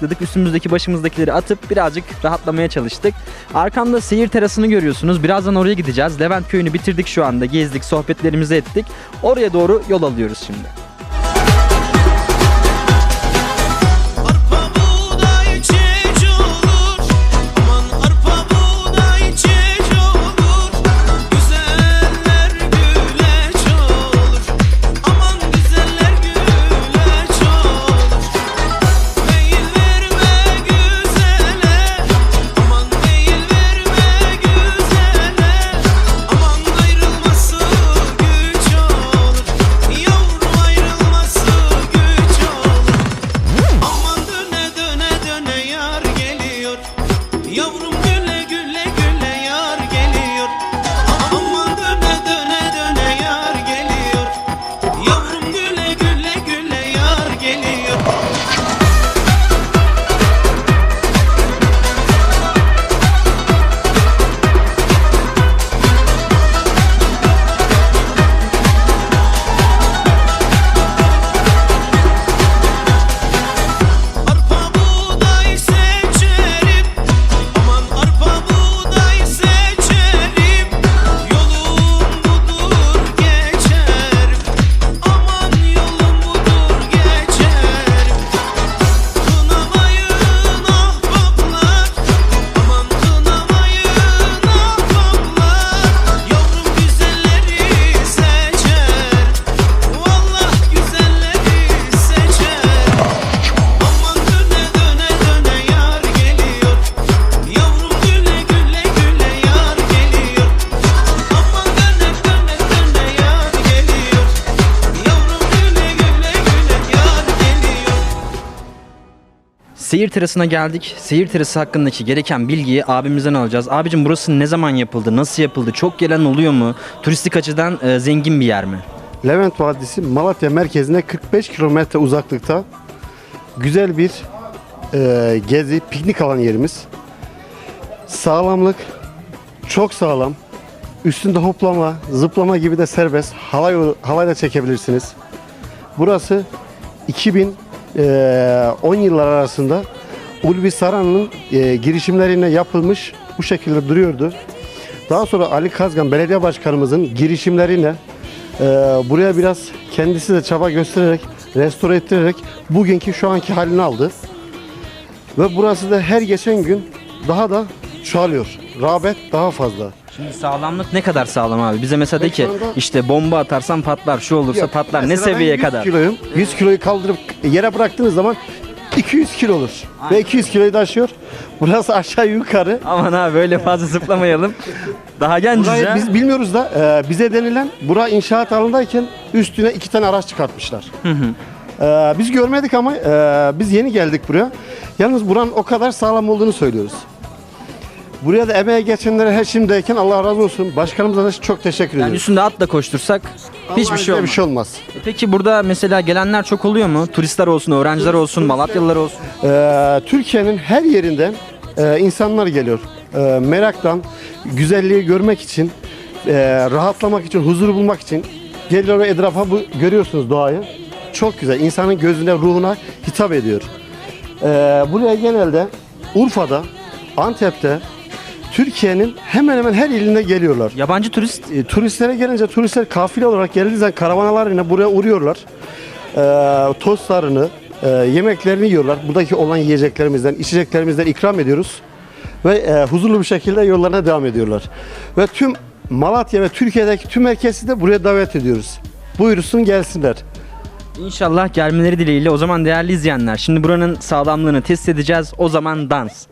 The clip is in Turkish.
Dedik üstümüzdeki başımızdakileri atıp birazcık rahatlamaya çalıştık. Arkamda seyir terasını görüyorsunuz. Birazdan oraya gideceğiz. Levent köyünü bitirdik şu anda. Gezdik, sohbetlerimizi ettik. Oraya doğru yol alıyoruz şimdi. Seyir terasına geldik. Seyir terası hakkındaki gereken bilgiyi abimizden alacağız. Abicim burası ne zaman yapıldı? Nasıl yapıldı? Çok gelen oluyor mu? Turistik açıdan e, zengin bir yer mi? Levent Vadisi Malatya merkezine 45 kilometre uzaklıkta güzel bir e, gezi, piknik alan yerimiz. Sağlamlık çok sağlam. Üstünde hoplama, zıplama gibi de serbest. Halay, halay da çekebilirsiniz. Burası 2010 yıllar arasında Ulvi Saran'ın e, girişimlerine yapılmış bu şekilde duruyordu. Daha sonra Ali Kazgan Belediye Başkanımızın girişimlerine e, buraya biraz kendisi de çaba göstererek, restore ettirerek bugünkü şu anki halini aldı. Ve burası da her geçen gün daha da çoğalıyor. Rağbet daha fazla. Şimdi sağlamlık ne kadar sağlam abi? Bize mesela de ki anda- işte bomba atarsan patlar, şu olursa Yok, patlar. Ne mesela ben seviyeye 100 kadar? Kiloyum. 100 kiloyu kaldırıp yere bıraktığınız zaman 200 kilo olur. Ve 200 kiloyu da aşıyor. Burası aşağı yukarı. Aman abi böyle fazla zıplamayalım. Daha genciz Burayı ya. biz bilmiyoruz da e, bize denilen bura inşaat alanındayken üstüne iki tane araç çıkartmışlar. E, biz görmedik ama e, biz yeni geldik buraya. Yalnız buranın o kadar sağlam olduğunu söylüyoruz. Buraya da emeğe geçenlere her şimdiyken Allah razı olsun. Başkanımıza da çok teşekkür Yani ediyoruz. üstünde atla koştursak hiçbir Allah'ın şey izniyle olmaz. bir şey olmaz. Peki burada mesela gelenler çok oluyor mu? Turistler olsun, öğrenciler olsun, Malatyalılar olsun. Ee, Türkiye'nin her yerinden e, insanlar geliyor. E, meraktan, güzelliği görmek için, e, rahatlamak için, huzur bulmak için geliyor ve etrafa bu görüyorsunuz doğayı. Çok güzel. İnsanın gözüne, ruhuna hitap ediyor. E, buraya genelde Urfa'da, Antep'te, Türkiye'nin hemen hemen her ilinde geliyorlar. Yabancı turist E, turistlere gelince turistler kafile olarak geldiği zaman karavanalarıyla buraya uğruyorlar. E, tostlarını, e, yemeklerini yiyorlar. Buradaki olan yiyeceklerimizden, içeceklerimizden ikram ediyoruz. Ve e, huzurlu bir şekilde yollarına devam ediyorlar. Ve tüm Malatya ve Türkiye'deki tüm herkesi de buraya davet ediyoruz. Buyursun gelsinler. İnşallah gelmeleri dileğiyle o zaman değerli izleyenler şimdi buranın sağlamlığını test edeceğiz o zaman dans.